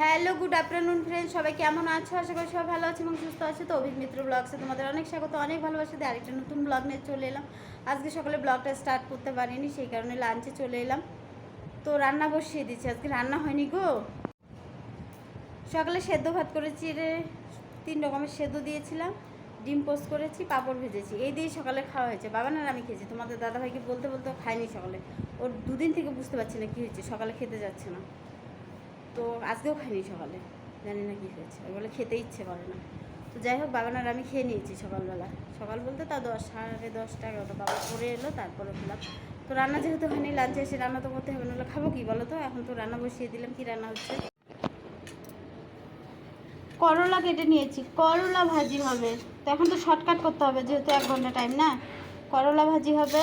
Hello, good afternoon friend সবাই কেমন আছো? আশা করি সবাই ভালো আছে এবং সুস্থ আছে। তো অভিক মিত্র ব্লগসে তোমাদের অনেক স্বাগত, অনেক ভালোবাসা দিয়ে আরেকটা নতুন ব্লগ নিয়ে চলে এলাম। আজকে সকালে ব্লগটা স্টার্ট করতে পারিনি, সেই কারণে লাঞ্চে চলে এলাম। তো রান্না বসিয়ে দিচ্ছি। আজকে রান্না হয়নি গো। সকালে সেদ্ধ ভাত করেছি রে, তিন রকমের সেদ্ধ দিয়েছিলাম। ডিম পোস্ট করেছি, পাঁপড় ভেজেছি। এই দিয়ে সকালে খাওয়া হয়েছে। বাবা না আমি খেয়েছি। তোমাদের দাদাভাইকে বলতে বলতে খাইনি সকালে। ওর দুদিন থেকে বুঝতে পারছি না কী হয়েছে। সকালে খেতে যাচ্ছে না। তো আজকেও খাইনি সকালে, জানি না কী হয়েছে। ওই বলে খেতে ইচ্ছে করে না। তো যাই হোক বাগানার আমি খেয়ে নিয়েছি সকালবেলা। সকাল বলতে তা দশ, সাড়ে দশটা, এগারোটা, বাবা করে এলো, তারপরে খেলাম। তো রান্না যেহেতু হয়নি, লাঞ্চে এসে রান্না তো করতে হবে, নাহলে খাব কি বলো তো এখন তো রান্না বসিয়ে দিলাম, কি রান্না হচ্ছে? করলা কেটে নিয়েছি, করলা ভাজি হবে। তো এখন তো শর্টকাট করতে হবে, যেহেতু এক ঘণ্টা টাইম না। করলা ভাজি হবে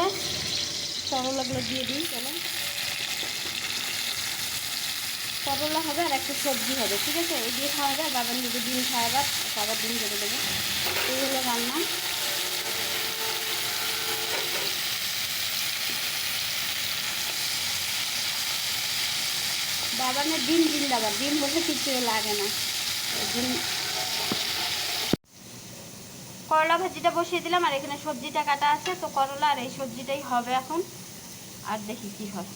করলাগুলো দিয়ে দিই, চলো। করলা হবে আর একটা সবজি হবে, ঠিক আছে? এই দিয়ে খাওয়া যায় বাবার নিজে ডিম খাওয়াবার বাবার ডিম দেবে দেবো। এই হলো রান্না। বাবার না ডিম জিন্দাবাদ ডিম বসে কিছু লাগে না। ডিম করলা ভাজিটা বসিয়ে দিলাম, আর এখানে সবজিটা কাটা আছে, তো করলা আর এই সবজিটাই হবে এখন। আর দেখি কি হয়।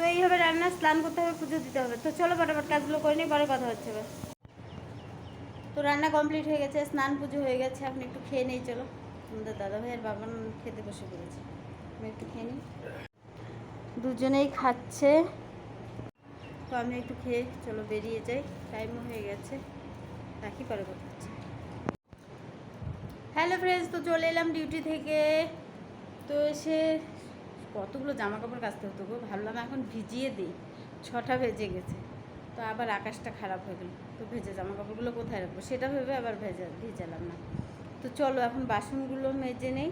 তো এইভাবে রান্না, স্নান করতে হবে, পুজো দিতে হবে। তো চলো ফটাফট কাজগুলো করে নিই, পরে কথা হচ্ছে এবার। তো রান্না কমপ্লিট হয়ে গেছে, স্নান, পুজো হয়ে গেছে। এখন একটু খেয়ে নেই, চলো। আমাদের দাদা ভাইয়ের বাবা খেতে বসে পড়েছে। আমি একটু খেয়ে নিই। দুজনেই খাচ্ছে। তো আমি একটু খেয়ে, চলো বেরিয়ে যাই। টাইমও হয়ে গেছে। রাখি, পরে কথা হচ্ছে। হ্যালো ফ্রেন্ডস তো চলে এলাম ডিউটি থেকে। তো এসে কতগুলো জামা কাপড় কাচতে হতো গো? ভাবলাম এখন ভিজিয়ে দিই। ছটা ভেজে গেছে। তো আবার আকাশটা খারাপ হয়ে গেল। তো ভেজে জামা কাপড়গুলো কোথায় রাখব? সেটা ভেবে আবার ভেজা, ভেজালাম না। তো চলো, এখন বাসনগুলো মেজে নেই।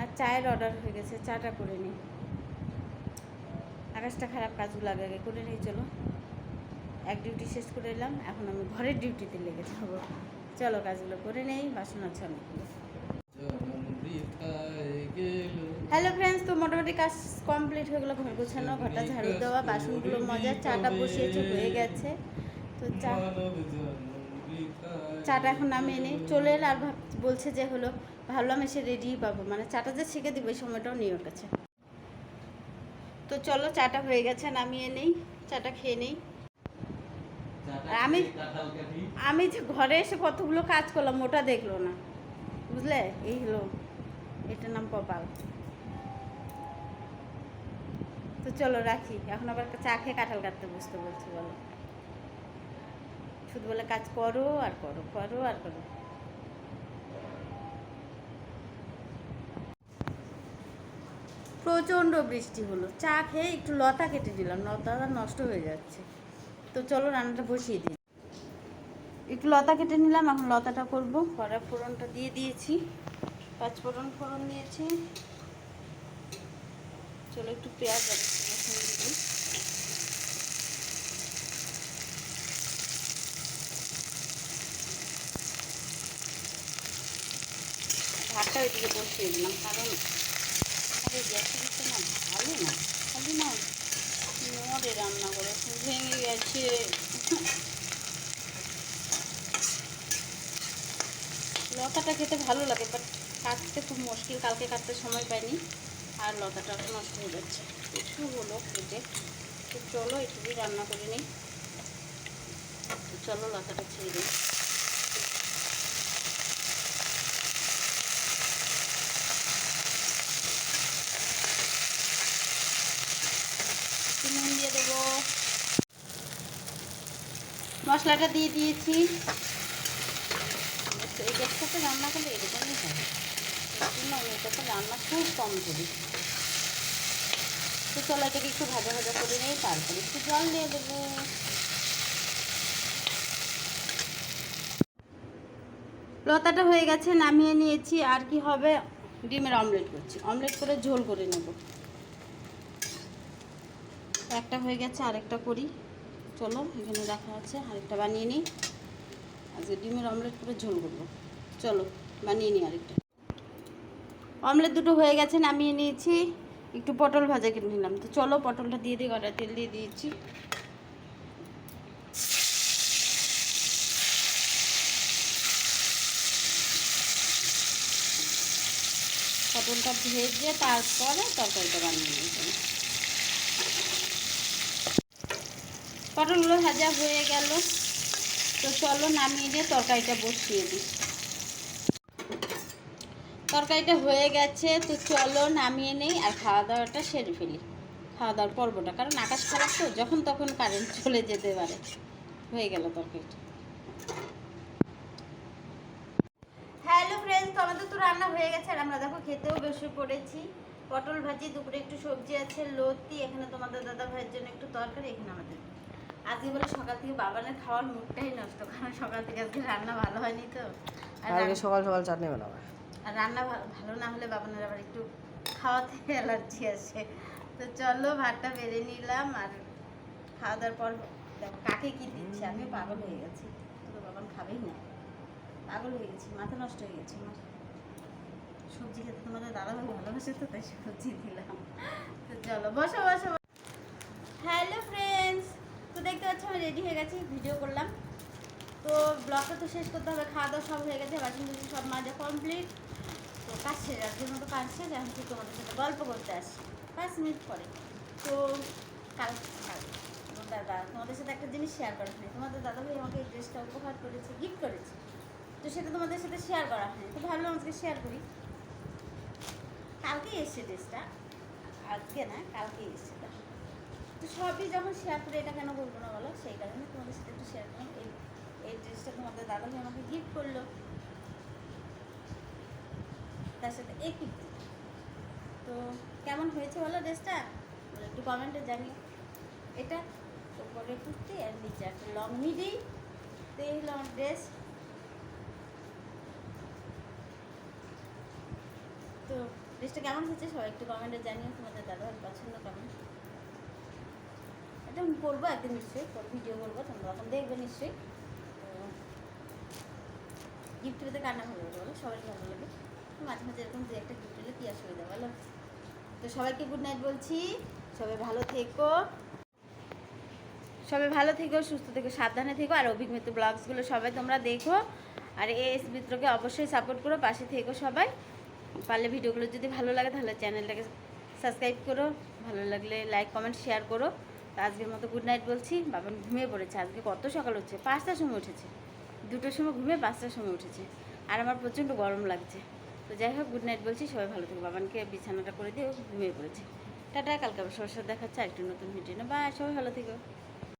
আর চায়ের অর্ডার হয়ে গেছে। চাটা করে নিই। আকাশটা খারাপ কাজগুলো আগে আগে করে নিই, চলো। এক ডিউটি শেষ করে এলাম। এখন আমি ঘরের ডিউটিতে লেগে যাব। চলো, কাজগুলো করে নেই। বাসন আছে অনেকগুলো হ্যালো ফ্রেন্ডস তো মোটামুটি কাজ কমপ্লিট হয়ে গেলো ঘর গোছানো ঘরটা ঝাড়ু দেওয়া বাসনগুলো মজা চাটা বসিয়েছে হয়ে গেছে। তো চা চাটা এখন নামিয়ে নিই চলে এলে আর বলছে যে হলো ভাবলাম এসে রেডি পাবো। মানে চাটা যে শিখে দিবে এই সময়টাও নিয়ে ওর কাছে। তো চলো চাটা হয়ে গেছে নামিয়ে নেই চাটা খেয়ে নেই। আর আমি আমি যে ঘরে এসে কতগুলো কাজ করলাম ওটা দেখল না। বুঝলে? এই হলো এটার নাম কপাল। তো চলো রাখি। এখন আবার চা খেয়ে কাঁঠাল কাটতে বুঝতে বলছি, বলো। শুধু বলে কাজ করো আর করো করো আর করো। প্রচণ্ড বৃষ্টি হলো। চা খেয়ে একটু লতা কেটে দিলাম লতাটা নষ্ট হয়ে যাচ্ছে। তো চলো রান্নাটা বসিয়ে দিই। একটু লতা কেটে নিলাম, এখন লতাটা করব। কড়া ফোড়নটা দিয়ে দিয়েছি, পাঁচ ফোড়ন ফোড়ন দিয়েছি। চলো একটু পেঁয়াজ। ভাতটা ওইদিকে বসিয়ে দিলাম, কারণ আরে গ্যাসের না ভালো না, খালি না রান্না করে ভেঙে গেছে লতাটা খেতে ভালো লাগে বাট কাটতে খুব মুশকিল, কালকে কাটতে সময় পাইনি আর লতাটা নষ্ট হয়ে যাচ্ছে। একটু হলো কেটে, তো চলো একটু রান্না করে নিই। চলো লতাটা ছেড়ে দিই। দিয়ে দেবো। মশলাটা দিয়ে দিয়েছি। এই গ্যাসটাতে রান্না করলে এরকমই হয়। জন্য আমি রান্না খুব কম করি। তো একটু ভাজা ভাজা করে নিই তারপরে একটু জল দিয়ে দেবো। লতাটা হয়ে গেছে, নামিয়ে নিয়েছি। আর কি হবে? ডিমের অমলেট করছি। অমলেট করে ঝোল করে নেব। একটা হয়ে গেছে, আরেকটা করি। চলো, এখানে রাখা আছে। আরেকটা বানিয়ে নিই। আজকে ডিমের অমলেট করে ঝোল করব। চলো, বানিয়ে নিই আরেকটা। অমলেট দুটো হয়ে গেছে, নামিয়ে নিয়েছি। একটু পটল ভাজা কিনে নিলাম। তো চলো পটলটা দিয়ে দিই কটা তেল দিয়ে দিয়েছি। পটলটা ভেজে তারপরে তরকারিটা বানিয়ে নিয়েছি পটলগুলো ভাজা হয়ে গেল। তো চলো নামিয়ে দিয়ে তরকারিটা বসিয়ে দিই। তরকারিটা হয়ে গেছে তো চলো নামিয়ে নেই আর খাওয়া দাওয়াটা সেরে ফেলি। খাওয়া দাওয়ার পর্বটা কারণ আকাশ খারাপ তো যখন তখন কারেন্ট চলে যেতে পারে। হয়ে গেল তরকারিটা। হ্যালো ফ্রেন্ডস তো আমাদের তো রান্না হয়ে গেছে আর আমরা দেখো খেতেও বসে পড়েছি। পটল ভাজি দুপুরে একটু সবজি আছে লতি এখানে তোমাদের দাদা ভাইয়ের জন্য একটু তরকারি এখানে আমাদের। আজকে বলে সকাল থেকে বাবানের খাওয়ার মুডটাই নষ্ট কারণ সকাল থেকে আজকে রান্না ভালো হয়নি তো। আর আজকে সকাল সকাল চাটনি বানাবো। আর রান্না ভালো না হলে বাবানের আবার একটু খাওয়াতে অ্যালার্জি আসে তো চলো ভাতটা বেড়ে নিলাম আর খাওয়া দাওয়ার পর দেখো কাকে কি দিচ্ছে? আমি পাগল হয়ে গেছি। তো বাবান খাবেই না। পাগল হয়ে গেছি, মাথা নষ্ট হয়ে গেছে আমার। সবজি খেতে তোমাদের দাদা ভাই ভালোবাসে তো, তাই সবজি দিলাম। তো চলো, বসো বসো হ্যালো ফ্রেন্ডস, তো দেখতে পাচ্ছ আমি রেডি হয়ে গেছি, ভিডিও করলাম। তো ব্লগটা তো শেষ করতে হবে, খাওয়া দাওয়া সব হয়ে গেছে বাসন সব মাজা কমপ্লিট। তো কাজ শেষ আজকের মতো কাজ শেষ এখন ঠিক তোমাদের সাথে গল্প করতে আসি। পাঁচ মিনিট পরে। তো কাল কাল দাদা, তোমাদের সাথে একটা জিনিস শেয়ার করা হয়নি। তোমাদের দাদা ভাই আমাকে এই ড্রেসটা উপহার করেছে গিফট করেছে। তো সেটা তোমাদের সাথে শেয়ার করা হয়নি। তো ভাবলাম আজকে শেয়ার করি। কালকেই এসছে ড্রেসটা। আজকে না, কালকেই এসছে। তো সবই যখন শেয়ার করে, এটা কেন বলব না বলো? সেই কারণে তোমাদের সাথে একটু শেয়ার করলাম। এই এই ড্রেসটা তোমাদের দাদা ভাই আমাকে গিফট করল। তার সাথে গিফট তো কেমন হয়েছে বলো ড্রেসটা? একটু কমেন্টে জানিও। এটা উপরে কুর্তি আর নিচে একটা লং মিডি তো এই আমার ড্রেস তো ড্রেসটা কেমন হয়েছে সবাই একটু কমেন্টে জানিও, তোমাদের দাদাভাই পছন্দ কেমন? এটা আমি করব একদিন নিশ্চয়ই ভিডিও করব, তোমরা তখন দেখবে নিশ্চয়ই। গিফট পেতে কান্না ভালো বলো? সবাই ভালো লাগে। মাঝে মাঝে এরকম দু একটা গিফট পেলে কী অসুবিধা বলো। তো সবাইকে গুড নাইট বলছি। সবাই ভালো থেকো। সবাই ভালো থেকো, সুস্থ থেকো, সাবধানে থেকো। আর অভিজ্ঞতা ব্লগসগুলো সবাই তোমরা দেখো। আর এস মিত্রকে অবশ্যই সাপোর্ট করো, পাশে থেকো সবাই। পারলে ভিডিওগুলো যদি ভালো লাগে, তাহলে চ্যানেলটাকে সাবস্ক্রাইব করো। ভালো লাগলে লাইক কমেন্ট শেয়ার করো। তো আজকের মতো গুড নাইট বলছি। বাবা ঘুমিয়ে পড়েছে। আজকে কত সকাল হচ্ছে পাঁচটার সময় উঠেছে। দুটোর সময় ঘুমিয়ে পাঁচটার সময় উঠেছে। আর আমার প্রচণ্ড গরম লাগছে। তো যাই হোক গুড নাইট বলছি, সবাই ভালো থাকব বাবানকে বিছানাটা করে দিয়ে ঘুমিয়ে পড়েছে। টাটা, কালকে আবার সবার দেখাচ্ছে আরেকটু নতুন ভিডিও না বা সবাই ভালো থেকো।